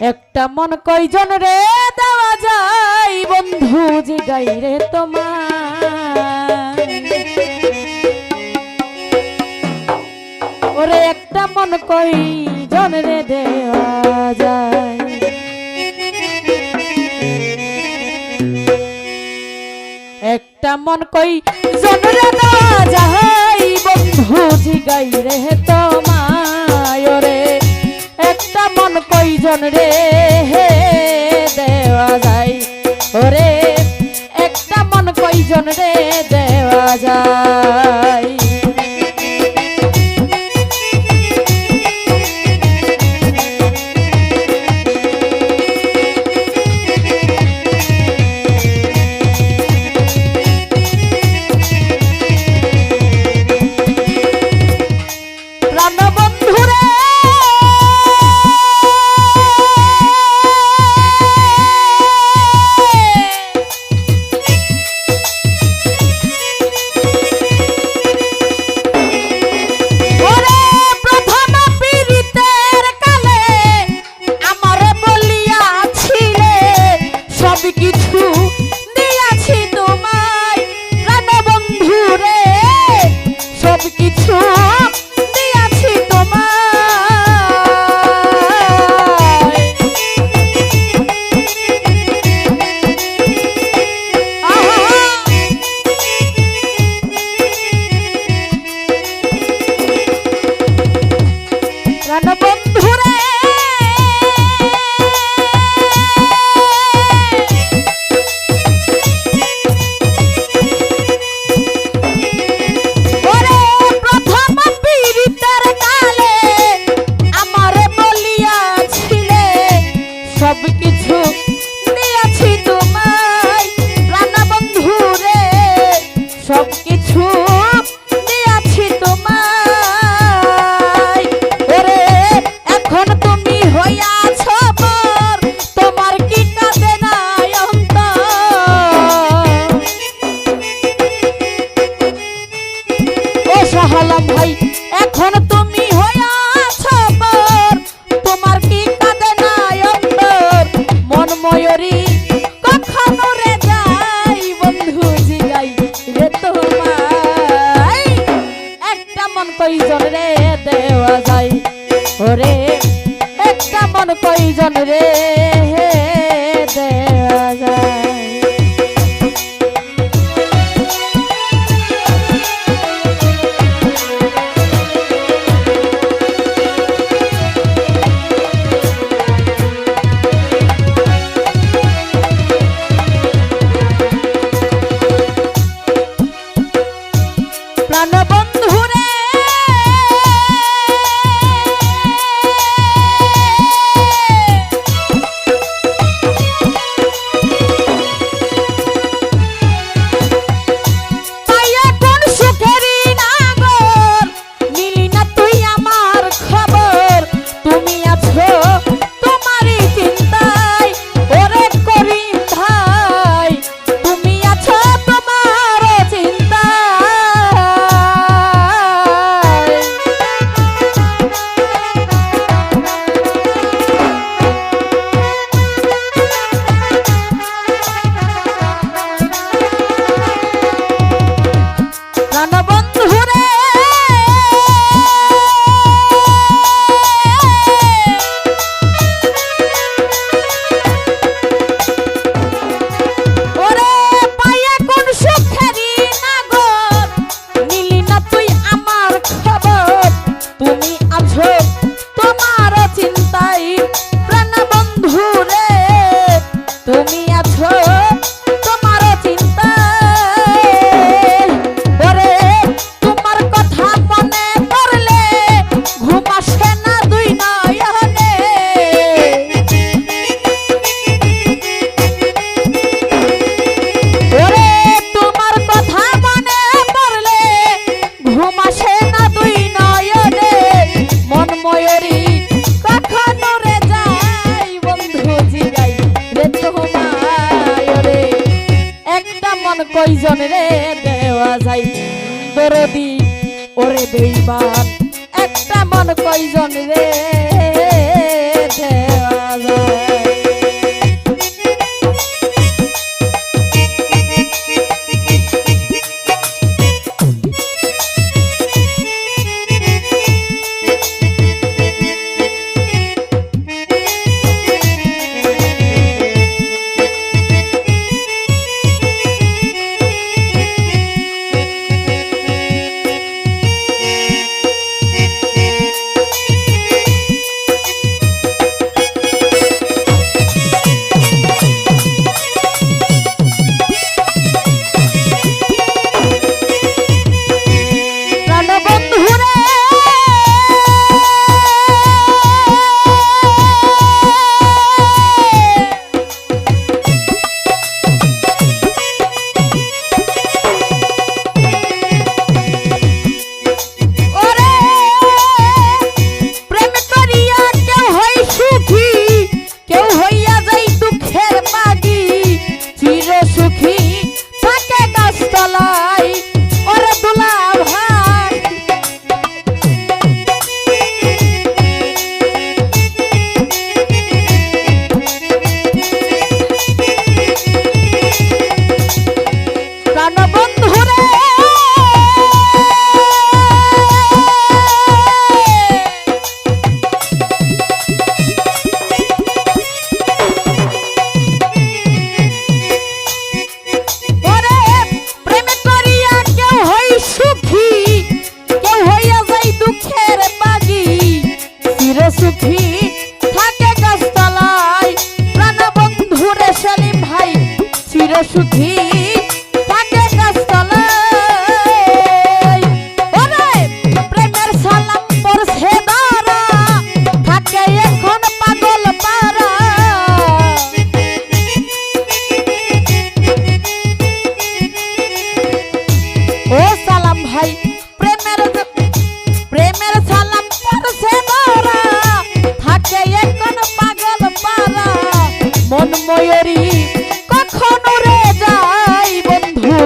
একটা মন কয়জন রে দেওয়া যাই বন্ধু জিগাই রে তোমার? একটা মন কয়জন রে দেওয়া যায়? একটা মন কই জন রে দেওয়া যাই বন্ধু জিগাই রে তোমার? জন রে। কয়জন রে দেওয়া যাই দরদি ওরে বেইমান একটা মন কয়জন রে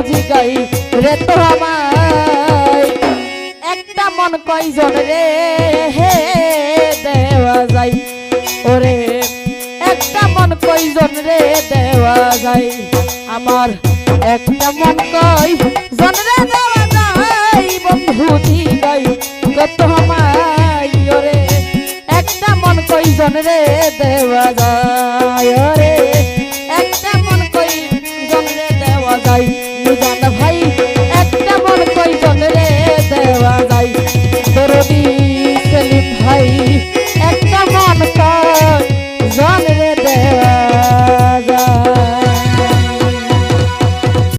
জিগাই রে তো আমায়। একটা মন কয়জন রে, হে দেওয়া যায়। ওরে, একটা মন কয়জন রে, দেওয়া যায়। আমার একটা মন কয়জন রে, দেওয়া যায়। বন্ধু জিগাই কত আমায়। ওরে, একটা মন কয়জন রে, দেওয়া যায়। ওরে